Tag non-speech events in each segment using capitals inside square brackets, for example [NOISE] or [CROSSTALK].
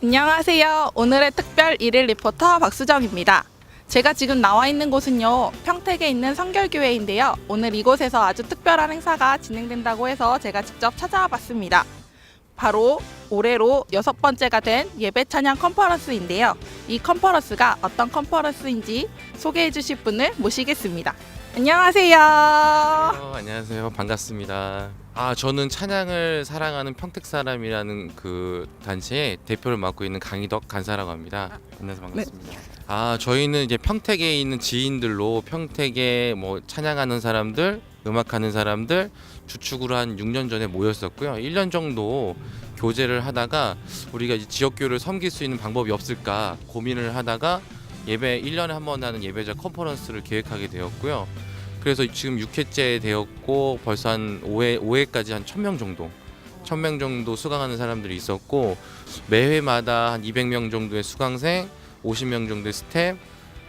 안녕하세요. 오늘의 특별 일일 리포터 박수정입니다. 제가 지금 나와 있는 곳은요, 평택에 있는 성결교회인데요. 오늘 이곳에서 아주 특별한 행사가 진행된다고 해서 제가 직접 찾아와 봤습니다. 바로 올해로 여섯 번째가 된 예배 찬양 컨퍼런스인데요. 이 컨퍼런스가 어떤 컨퍼런스인지 소개해 주실 분을 모시겠습니다. 안녕하세요. 어, 안녕하세요. 반갑습니다. 아, 저는 찬양을 사랑하는 평택 사람이라는 그 단체의 대표를 맡고 있는 강희덕 간사라고 합니다. 만나서 반갑습니다. 아, 저희는 이제 평택에 있는 지인들로 평택에 뭐 찬양하는 사람들, 음악하는 사람들 주축으로 한 6년 전에 모였었고요. 1년 정도 교제를 하다가 우리가 이제 지역교를 섬길 수 있는 방법이 없을까 고민을 하다가 예배 1년에 한 번 하는 예배자 컨퍼런스를 계획하게 되었고요. 그래서 지금 6회째 되었고 벌써 한 5회 5회까지 한 1000명 정도 1000명 정도 수강하는 사람들이 있었고 매회마다 한 200명 정도의 수강생, 50명 정도의 스텝,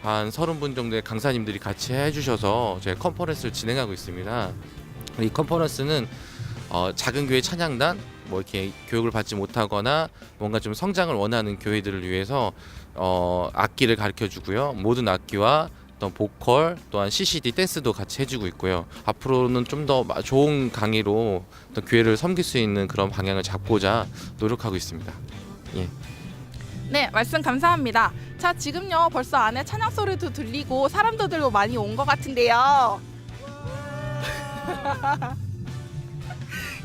한 30분 정도의 강사님들이 같이 해 주셔서 저희 컨퍼런스를 진행하고 있습니다. 이 컨퍼런스는 어, 작은 교회 찬양단 뭐 이렇게 교육을 받지 못하거나 뭔가 좀 성장을 원하는 교회들을 위해서 어, 악기를 가르쳐 주고요. 모든 악기와 어떤 보컬 또한 CCD 댄스도 같이 해주고 있고요. 앞으로는 좀 더 좋은 강의로 어떤 교회를 섬길 수 있는 그런 방향을 잡고자 노력하고 있습니다. 네, 말씀 감사합니다. 자, 지금요 벌써 안에 찬양 소리도 들리고 사람들도 많이 온 것 같은데요. [LAUGHS]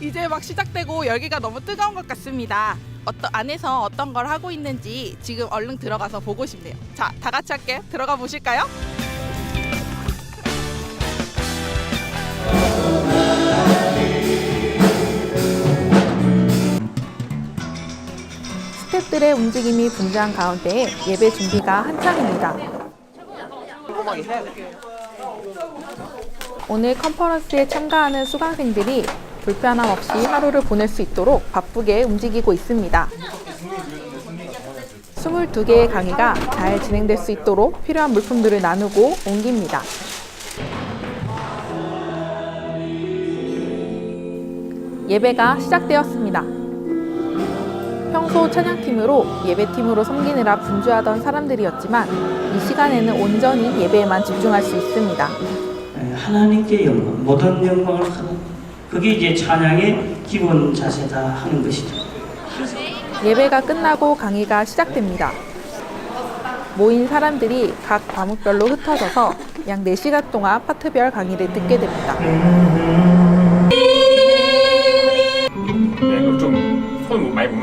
이제 막 시작되고 열기가 너무 뜨거운 것 같습니다. 어떤 안에서 어떤 걸 하고 있는지 지금 얼른 들어가서 보고 싶네요. 자, 다 같이 함께 들어가 보실까요? 스태프들의 움직임이 분주한 가운데 예배 준비가 한창입니다. 오늘 컨퍼런스에 참가하는 수강생들이 불편함 없이 하루를 보낼 수 있도록 바쁘게 움직이고 있습니다. 22개의 강의가 잘 진행될 수 있도록 필요한 물품들을 나누고 옮깁니다. 예배가 시작되었습니다. 평소 찬양팀으로 예배팀으로 섬기느라 분주하던 사람들이었지만 이 시간에는 온전히 예배에만 집중할 수 있습니다. 하나님께 영광, 모든 영광을 하는 그게 이제 찬양의 기본 자세다 하는 것이죠. 예배가 끝나고 강의가 시작됩니다. 모인 사람들이 각 과목별로 흩어져서 약 4시간 동안 파트별 강의를 듣게 됩니다.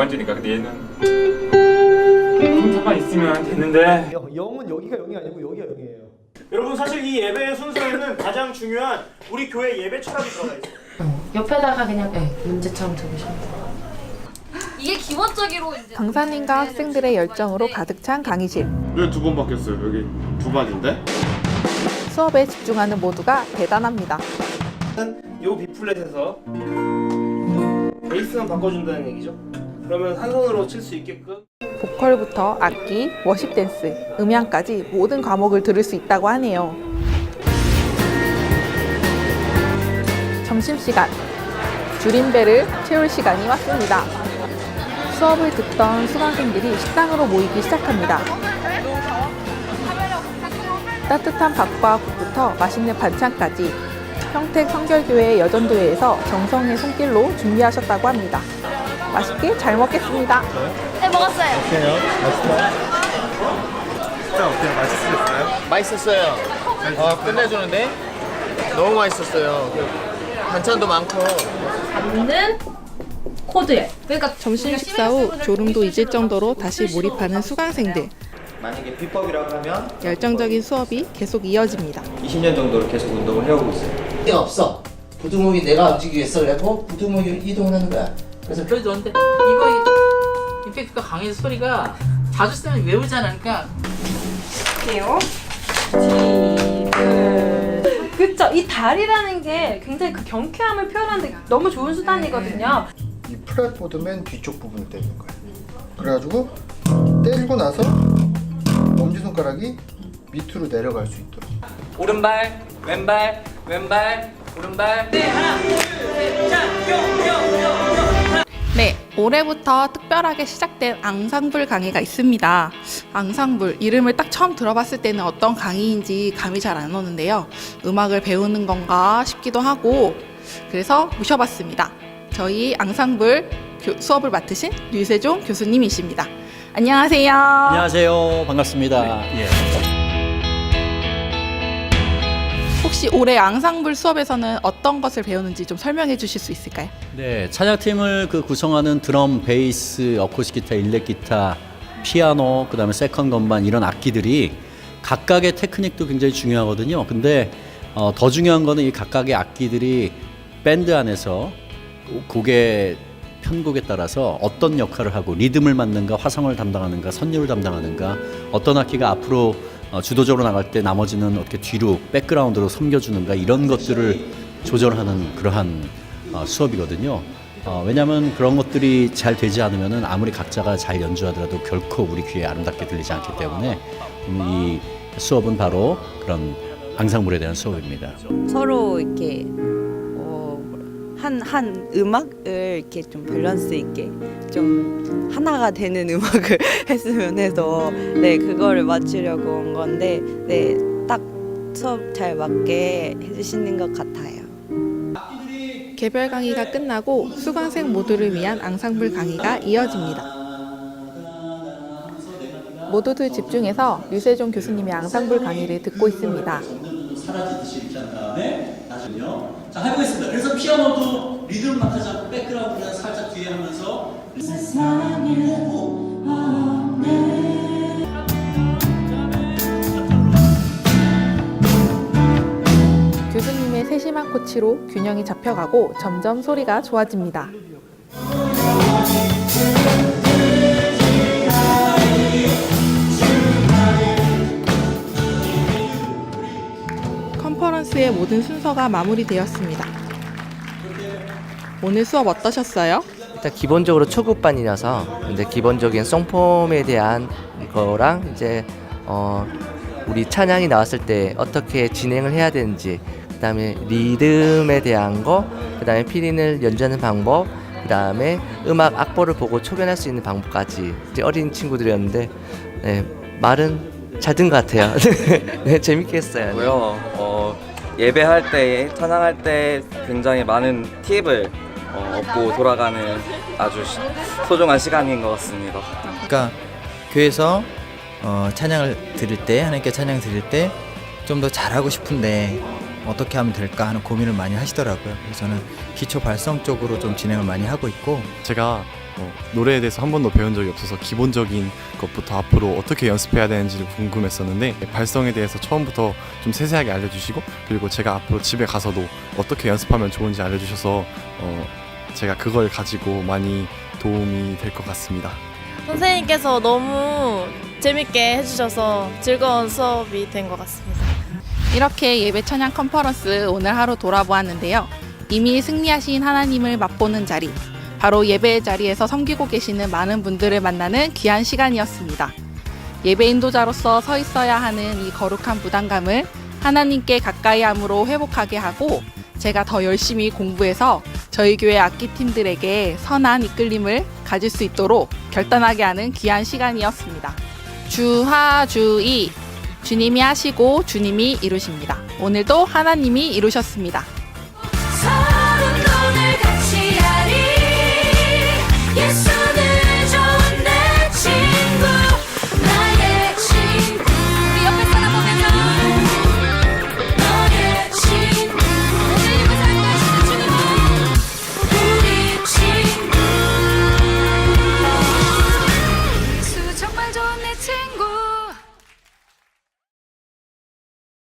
만지니까 근데 얘는 컴퓨터만 있으면 됐는데 영, 영은 여기가 영이 아니고 여기가 영이에요. 여러분 사실 이 예배 순서에는 가장 중요한 우리 교회 예배 철학이 들어가 있어요. 옆에다가 그냥 네, 문제처럼 적으시면 돼요. 이게 기본적으로 이제 강사님과 학생들의 열정으로 가득 찬 강의실. 왜 두 번 바뀌었어요? 여기 두 반인데? 수업에 집중하는 모두가 대단합니다. 요 B 플랫에서 베이스만 바꿔준다는 얘기죠. 그러면 한 손으로 칠 수 있게끔 보컬부터 악기, 워십 댄스, 음향까지 모든 과목을 들을 수 있다고 하네요. 점심시간. 줄임배를 채울 시간이 왔습니다. 수업을 듣던 수강생들이 식당으로 모이기 시작합니다. 따뜻한 밥과 국부터 맛있는 반찬까지 평택 성결교회 여전도회에서 정성의 손길로 준비하셨다고 합니다. 맛있게 잘 먹겠습니다. 네 먹었어요. 어때요? 맛있어요? 진짜 어때요? 맛있었어요? 맛있었어요. 어, 끝내주는데 너무 맛있었어요. 그 반찬도 많고 잡는 코드열. 그러니까 점심 식사 후 졸음도 잊을 정도로 다시 몰입하는 수강생들. 만약에 비법이라고 하면 열정적인 수업이 계속 이어집니다. 20년 정도로 계속 운동을 해오고 있어요. 게 없어. 부두목이 내가 움직이기 위해서 그래고 부두목이 이동을 하는 거야. 그래서 그래도 근데 이거 임팩트가 강해서 소리가 자주 쓰면 외우잖아 그러니까 그쵸. 이 달이라는 게 굉장히 그 경쾌함을 표현하는데 너무 좋은 수단이거든요. 이 플랫보드 맨 뒤쪽 부분을 때리는 거예요. 그래가지고 때리고 나서 엄지손가락이 밑으로 내려갈 수 있도록. 오른발 왼발 왼발 오른발 네 하나 네, 올해부터 특별하게 시작된 앙상블 강의가 있습니다. 앙상블 이름을 딱 처음 들어봤을 때는 어떤 강의인지 감이 잘 안 오는데요. 음악을 배우는 건가 싶기도 하고 그래서 모셔봤습니다. 저희 앙상블 교- 수업을 맡으신 류세종 교수님이십니다. 안녕하세요. 안녕하세요. 반갑습니다. 예. 혹시 올해 앙상블 수업에서는 어떤 것을 배우는지 좀 설명해 주실 수 있을까요? 네, 찬양팀을 그 구성하는 드럼, 베이스, 어쿠스틱 기타, 일렉 기타, 피아노, 그다음에 세컨 건반 이런 악기들이 각각의 테크닉도 굉장히 중요하거든요. 근데 어, 더 중요한 거는 이 각각의 악기들이 밴드 안에서 곡의 편곡에 따라서 어떤 역할을 하고 리듬을 맞는가, 화성을 담당하는가, 선율을 담당하는가, 어떤 악기가 앞으로 어, 주도적으로 나갈 때 나머지는 어떻게 뒤로 백그라운드로 섬겨주는가 이런 것들을 조절하는 그러한 어, 수업이거든요. 어, 왜냐하면 그런 것들이 잘 되지 않으면은 아무리 각자가 잘 연주하더라도 결코 우리 귀에 아름답게 들리지 않기 때문에 음, 이 수업은 바로 그런 앙상블에 대한 수업입니다. 서로 이렇게 어, 한, 한 음악을 이렇게 좀 밸런스 있게 좀 하나가 되는 [LAUGHS] 음악을 했으면 해서 네 그거를 맞추려고 온 건데 네 딱 수업 잘 맞게 해주시는 것 같아요. 개별 강의가 끝나고 수강생 모두를 위한 앙상블 강의가 이어집니다. 모두들 집중해서 류세종 교수님의 앙상블 강의를 듣고 있습니다. 사라지듯이 한 다음에 나중요. 자 해보겠습니다. 그래서 피아노도 리듬 맡아잡고 백그라운드는 살짝 뒤에 하면서 교수님의 세심한 코치로 균형이 잡혀가고 점점 소리가 좋아집니다. 모든 순서가 마무리되었습니다. 오늘 수업 어떠셨어요? 일단 기본적으로 초급반이라서 이제 기본적인 송폼에 대한 거랑 이제 어 우리 찬양이 나왔을 때 어떻게 진행을 해야 되는지 그다음에 리듬에 대한 거 그다음에 피린을 연주하는 방법 그다음에 음악 악보를 보고 초변할 수 있는 방법까지 이제 어린 친구들이었는데 네, 말은 잘 든 것 같아요. [LAUGHS] 네, 재밌게 했어요. 고요. 어, 예배할 때, 찬양할 때 굉장히 많은 팁을 어, 얻고 돌아가는 아주 시- 소중한 시간인 것 같습니다. 그러니까 교회에서 어, 찬양을 드릴 때 하나님께 찬양 드릴 때 좀 더 잘하고 싶은데 어떻게 하면 될까 하는 고민을 많이 하시더라고요. 그래서 저는 기초 발성 쪽으로 좀 진행을 많이 하고 있고 제가 어, 노래에 대해서 한 번도 배운 적이 없어서 기본적인 것부터 앞으로 어떻게 연습해야 되는지를 궁금했었는데 발성에 대해서 처음부터 좀 세세하게 알려주시고 그리고 제가 앞으로 집에 가서도 어떻게 연습하면 좋은지 알려주셔서 어, 제가 그걸 가지고 많이 도움이 될 것 같습니다. 선생님께서 너무 재밌게 해주셔서 즐거운 수업이 된 것 같습니다. 이렇게 예배 찬양 컨퍼런스 오늘 하루 돌아보았는데요. 이미 승리하신 하나님을 맛보는 자리, 바로 예배의 자리에서 섬기고 계시는 많은 분들을 만나는 귀한 시간이었습니다. 예배 인도자로서 서 있어야 하는 이 거룩한 부담감을 하나님께 가까이 함으로 회복하게 하고 제가 더 열심히 공부해서 저희 교회 악기팀들에게 선한 이끌림을 가질 수 있도록 결단하게 하는 귀한 시간이었습니다. 주하주의 주님이 하시고 주님이 이루십니다. 오늘도 하나님이 이루셨습니다.